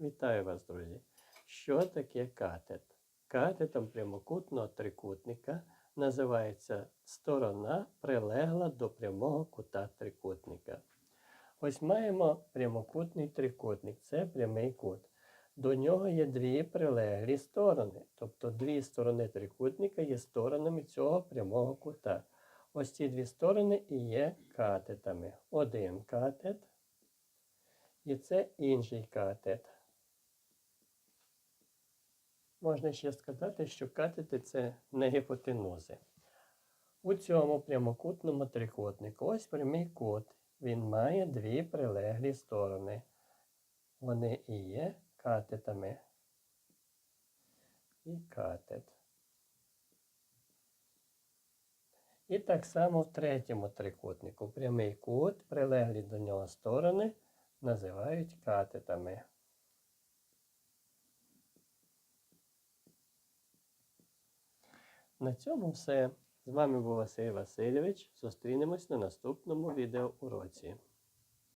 Вітаю вас, друзі! Що таке катет? Катетом прямокутного трикутника називається сторона, прилегла до прямого кута трикутника. Ось маємо прямокутний трикутник, це прямий кут. До нього є дві прилеглі сторони, тобто дві сторони трикутника є сторонами цього прямого кута. Ось ці дві сторони і є катетами. Один катет і це інший катет. Можна ще сказати, що катети це не гіпотенози. У цьому прямокутному трикутнику ось прямий кут. Він має дві прилеглі сторони. Вони і є катетами. І катет. І так само в третьому трикутнику прямий кут, прилеглі до нього сторони називають катетами. На цьому все. З вами був Василь Васильович. Зустрінемось на наступному відеоуроці.